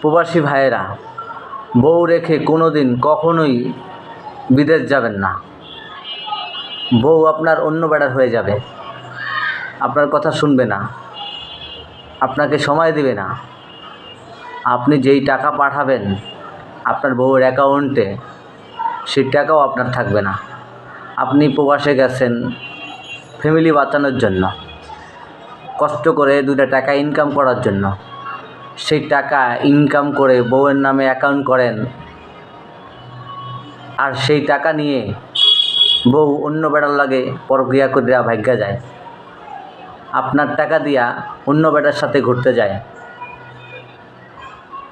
প্রবাসী ভাইয়েরা, বউ রেখে কোনো দিন কখনোই বিদেশ যাবেন না। বউ আপনার অন্য বেড়ার হয়ে যাবে। আপনার কথা শুনবে না। আপনাকে সময় দেবে না। আপনি যেই টাকা পাঠাবেন আপনার বউয়ের অ্যাকাউন্টে, সেই টাকাও আপনার থাকবে না। আপনি প্রবাসে গেছেন ফ্যামিলি বাঁচানোর জন্য, কষ্ট করে দুটা টাকা ইনকাম করার জন্য। সেই টাকা ইনকাম করে বউয়ের নামে অ্যাকাউন্ট করেন। আর সেই টাকা নিয়ে বউ অন্য বেড়ার লাগে পরক্রিয়া করে দেওয়া ভাগ্যা যায়। আপনার টাকা দিয়া অন্য বেটার সাথে ঘুরতে যায়।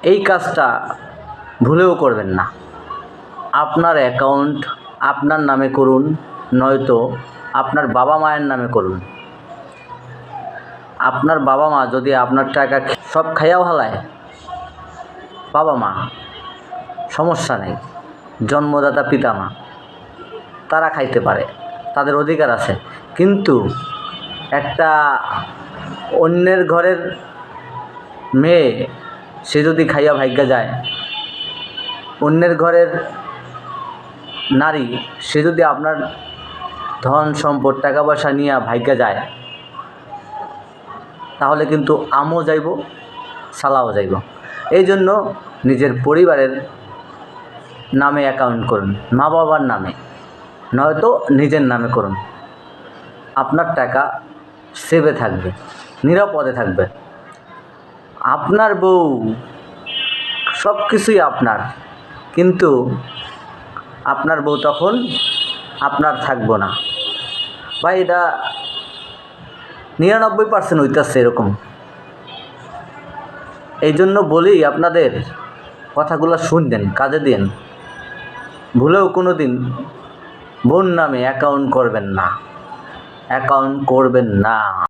এই কাজটা ভুলেও করবেন না। আপনার অ্যাকাউন্ট আপনার নামে করুন, নয়তো আপনার বাবা মায়ের নামে করুন। আপনার বাবা মা যদি আপনার টাকা সব খাইয়াও হালায়, বাবা মা, সমস্যা নেই, জন্মদাতা পিতা মা, তারা খাইতে পারে, তাদের অধিকার আছে। কিন্তু একটা অন্যের ঘরের মেয়ে, সে যদি খাইয়া ভাগ্যা যায়, অন্যের ঘরের নারী, সে যদি আপনার ধন, সম্পদ, টাকা পয়সা নিয়ে ভাগ্যা যায় তাহলে কিন্তু আমও যাইব, সালাও যাইব। এই জন্য নিজের পরিবারের নামে অ্যাকাউন্ট করুন, মা বাবার নামে, নয়তো নিজের নামে করুন। আপনার টাকা সেভে থাকবে, নিরাপদে থাকবে। আপনার বউ সব কিছুই আপনার, কিন্তু আপনার বউ তখন আপনার থাকব না। ভাই, এটা নিরানব্বই পার্সেন্ট হইতেছে এরকম। এই জন্য বলি আপনাদের কথাগুলো শুনবেন, কাজে দিন। ভুলেও কোনো দিন বোন নামে অ্যাকাউন্ট করবেন না। অ্যাকাউন্ট করবেন না।